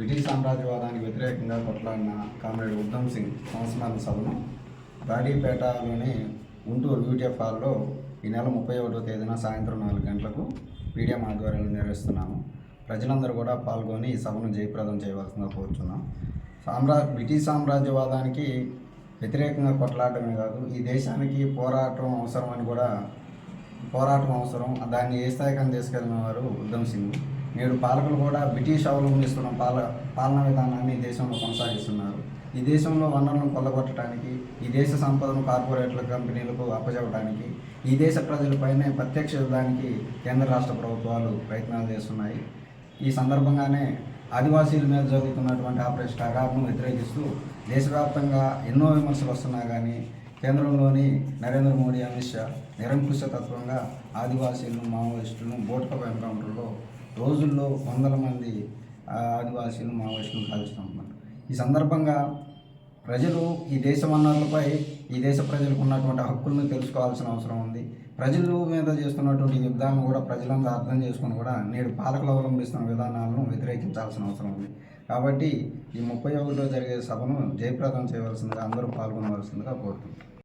British సామ్రాజ్యవాదానికి వ్యతిరేకంగా కొట్లాడిన comrade ఉద్ధమ్ Singh సంస్మరణ సభను బాడీపేటలోని గుంటూరు యూటీఎఫ్ హాల్లో ఈ నెల ముప్పై ఒకటో తేదీన సాయంత్రం నాలుగు గంటలకు పీడిఎం ఆధ్వర్యంలో నిర్వహిస్తున్నాము. ప్రజలందరూ కూడా పాల్గొని ఈ సభను జయప్రదం చేయవలసిందిగా కోరుచున్నాం. సామ్రా బ్రిటిష్ సామ్రాజ్యవాదానికి వ్యతిరేకంగా కొట్లాడటమే కాదు ఈ దేశానికి పోరాటం అవసరం అని కూడా పోరాటం అవసరం దాన్ని ఏ స్థాయికని తీసుకెళ్ళిన వారు ఉద్ధమ్ సింగ్. నేడు పాలకులు కూడా బ్రిటిష్ అవలంబిస్తున్న పాల పాలనా విధానాన్ని దేశంలో కొనసాగిస్తున్నారు. ఈ దేశంలో వనరులను కొల్లగొట్టడానికి ఈ దేశ సంపదను కార్పొరేట్ల కంపెనీలకు అప్పచెప్పడానికి ఈ దేశ ప్రజలపైనే ప్రత్యక్ష యుద్ధానికి కేంద్ర రాష్ట్ర ప్రభుత్వాలు ప్రయత్నాలు చేస్తున్నాయి. ఈ సందర్భంగానే ఆదివాసీల మీద జరుగుతున్నటువంటి ఆపరేషన్ అగార్ను వ్యతిరేకిస్తూ దేశవ్యాప్తంగా ఎన్నో విమర్శలు వస్తున్నా కానీ కేంద్రంలోని నరేంద్ర మోడీ అమిత్ షా నిరంకుశ తత్వంగా ఆదివాసీలను మావోయిస్టులను బోట్కప్ ఎన్కౌంటర్లో రోజుల్లో వందల మంది ఆదివాసీలు ఆదివాసీలు మావోయిస్టులను కాల్చుతున్నారు ఈ సందర్భంగా ప్రజలు ఈ దేశ వనరులపై ఈ దేశ ప్రజలకు ఉన్నటువంటి హక్కులను తెలుసుకోవాల్సిన అవసరం ఉంది. ప్రజల మీద చేస్తున్నటువంటి యుద్ధాలను కూడా ప్రజలందరూ అర్థం చేసుకొని కూడా నేడు పాలకులు అవలంబిస్తున్న విధానాలను వ్యతిరేకించాల్సిన అవసరం ఉంది. కాబట్టి ఈ ముప్పై ఒకటిలో జరిగే సభను జయప్రదం చేయవలసిందిగా అందరూ పాల్గొనవలసిందిగా కోరుతున్నాను